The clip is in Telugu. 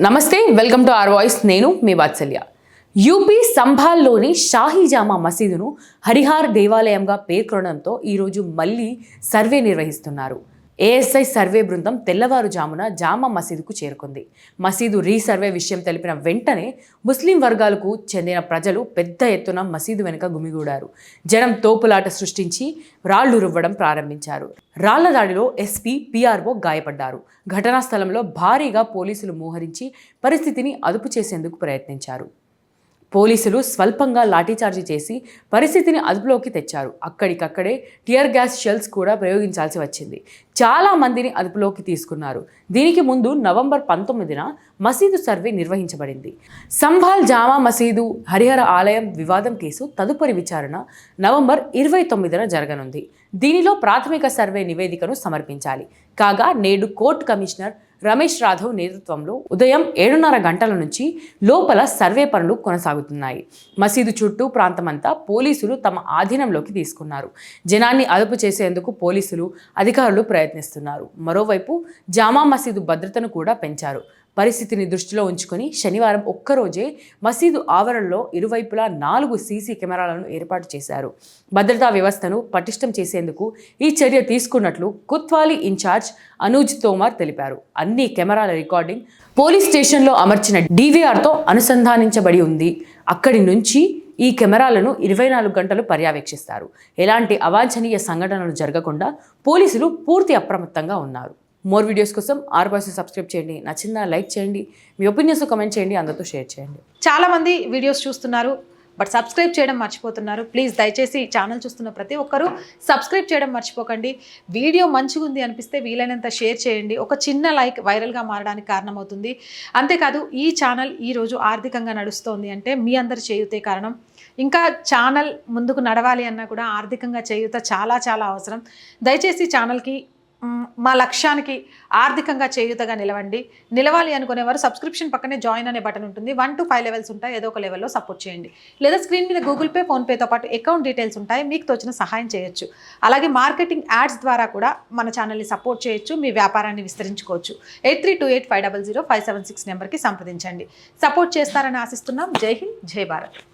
నమస్తే వెల్కమ్ టు ఆర్ వాయిస్. నేను మీ వాత్సల్య. యూపీ సంభాల్లోని షాహీజామా మసీదును హరిహార్ దేవాలయంగా పేర్కొనడంతో ఈరోజు మళ్ళీ సర్వే నిర్వహిస్తున్నారు. ఏఎస్ఐ సర్వే బృందం తెల్లవారుజామున జామా మసీదుకు చేరుకుంది. మసీదు రీసర్వే విషయం తెలిపిన వెంటనే ముస్లిం వర్గాలకు చెందిన ప్రజలు పెద్ద ఎత్తున మసీదు వెనుక గుమిగూడారు. జనం తోపులాట సృష్టించి రాళ్ళు రువ్వడం ప్రారంభించారు. రాళ్ళ దాడిలో ఎస్పీ పీఆర్ఓ గాయపడ్డారు. ఘటనా స్థలంలో భారీగా పోలీసులు మోహరించి పరిస్థితిని అదుపు చేసేందుకు ప్రయత్నించారు. పోలీసులు స్వల్పంగా లాఠీచార్జి చేసి పరిస్థితిని అదుపులోకి తెచ్చారు. అక్కడికక్కడే టియర్ గ్యాస్ షెల్స్ కూడా ప్రయోగించాల్సి వచ్చింది. చాలా మందిని అదుపులోకి తీసుకున్నారు. దీనికి ముందు నవంబర్ పంతొమ్మిదిన మసీదు సర్వే నిర్వహించబడింది. సంభాల్ జామా మసీదు హరిహర ఆలయం వివాదం కేసు తదుపరి విచారణ నవంబర్ ఇరవై తొమ్మిదిన జరగనుంది. దీనిలో ప్రాథమిక సర్వే నివేదికను సమర్పించాలి. కాగా నేడు కోర్టు కమిషనర్ రమేష్ రాఘవ్ నేతృత్వంలో ఉదయం ఏడున్నర గంటల నుంచి లోపల సర్వే పనులు కొనసాగుతున్నాయి. మసీదు చుట్టూ ప్రాంతమంతా పోలీసులు తమ ఆధీనంలోకి తీసుకున్నారు. జనాన్ని అదుపు చేసేందుకు పోలీసులు అధికారులు ప్రయత్నిస్తున్నారు. మరోవైపు జామా మసీదు భద్రతను కూడా పెంచారు. పరిస్థితిని దృష్టిలో ఉంచుకొని శనివారం ఒక్కరోజే మసీదు ఆవరణలో ఇరువైపులా నాలుగు సీసీ కెమెరాలను ఏర్పాటు చేశారు. భద్రతా వ్యవస్థను పటిష్టం చేసేందుకు ఈ చర్య తీసుకున్నట్లు కుత్వాలి ఇన్ఛార్జ్ అనూజ్ తోమార్ తెలిపారు. అన్ని కెమెరాల రికార్డింగ్ పోలీస్ స్టేషన్లో అమర్చిన డీవీఆర్తో అనుసంధానించబడి ఉంది. అక్కడి నుంచి ఈ కెమెరాలను ఇరవై నాలుగు గంటలు పర్యవేక్షిస్తారు. ఎలాంటి అవాంఛనీయ సంఘటనలు జరగకుండా పోలీసులు పూర్తి అప్రమత్తంగా ఉన్నారు. మోర్ వీడియోస్ కోసం ఆర్ బాయ్స్ సబ్స్క్రైబ్ చేయండి. నచ్చిందా లైక్ చేయండి. మీ ఒపీనియన్స్ కమెంట్ చేయండి. అందరితో షేర్ చేయండి. చాలా మంది వీడియోస్ చూస్తున్నారు బట్ సబ్స్క్రైబ్ చేయడం మర్చిపోతున్నారు. ప్లీజ్ దయచేసి ఛానల్ చూస్తున్న ప్రతి ఒక్కరూ సబ్స్క్రైబ్ చేయడం మర్చిపోకండి. వీడియో మంచిగా ఉంది అనిపిస్తే వీలైనంత షేర్ చేయండి. ఒక చిన్న లైక్ వైరల్గా మారడానికి కారణమవుతుంది. అంతేకాదు ఈ ఛానల్ ఈరోజు ఆర్థికంగా నడుస్తోంది అంటే మీ అందరి చేయుతే కారణం. ఇంకా ఛానల్ ముందుకు నడవాలి అన్నా కూడా ఆర్థికంగా చేయుత చాలా చాలా అవసరం. దయచేసి ఛానల్కి మా లక్ష్యానికి ఆర్థికంగా చేయుతగా నిలవండి. నిలవాలి అనుకునేవారు సబ్స్క్రిప్షన్ పక్కనే జాయిన్ అనే బటన్ ఉంటుంది. వన్ టు ఫైవ్ లెవెల్స్ ఉంటాయి. ఏదో ఒక లెవెల్లో సపోర్ట్ చేయండి. లేదా స్క్రీన్ మీద గూగుల్ పే ఫోన్పేతో పాటు అకౌంట్ డీటెయిల్స్ ఉంటాయి. మీకు తోచిన సహాయం చేయొచ్చు. అలాగే మార్కెటింగ్ యాడ్స్ ద్వారా కూడా మన ఛానల్ని సపోర్ట్ చేయొచ్చు. మీ వ్యాపారాన్ని విస్తరించుకోవచ్చు. Eight three two eight five double zero five seven six నెంబర్కి సంప్రదించండి. సపోర్ట్ చేస్తారని ఆశిస్తున్నాం. జై హింద్ జై భారత్.